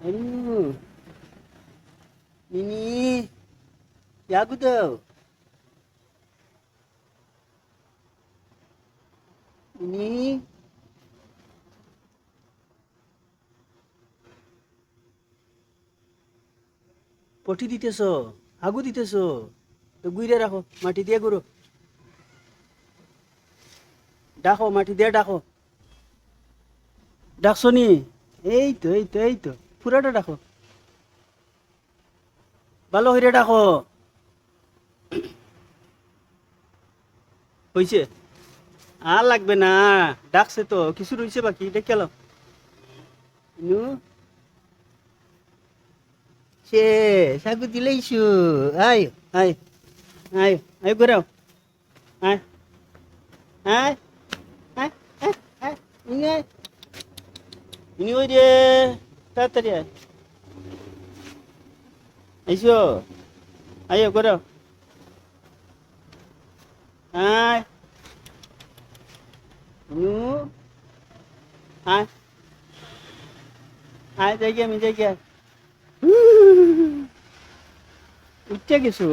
Ano? Mini? Yago পঠি পটি দিতেছ হাগু দিতেছ, তো গুইরে রাখো মাটি দিয়ে গুরো ডাকো, মাটি দিয়ে ডাকো ডাকছো নি? এই তো এই তো এই তো। পুরাটা ডাকো। ভালো হইরে ডাকো। হইছে? আর লাগবে না। ডাকছে তো। কিছু রয়েছে বাকি এলো নু সে, সাগু দিলেইছু। আয় আয় আয় আয় ঘুরাও। আয় আয় আয় আয় আয়। ইনি ওই রে তাড়াতাড়ি আয়। আইসো। আয় ঘুরাও আয়। নু আয়। আয় আমি যাই উঠতে গেছো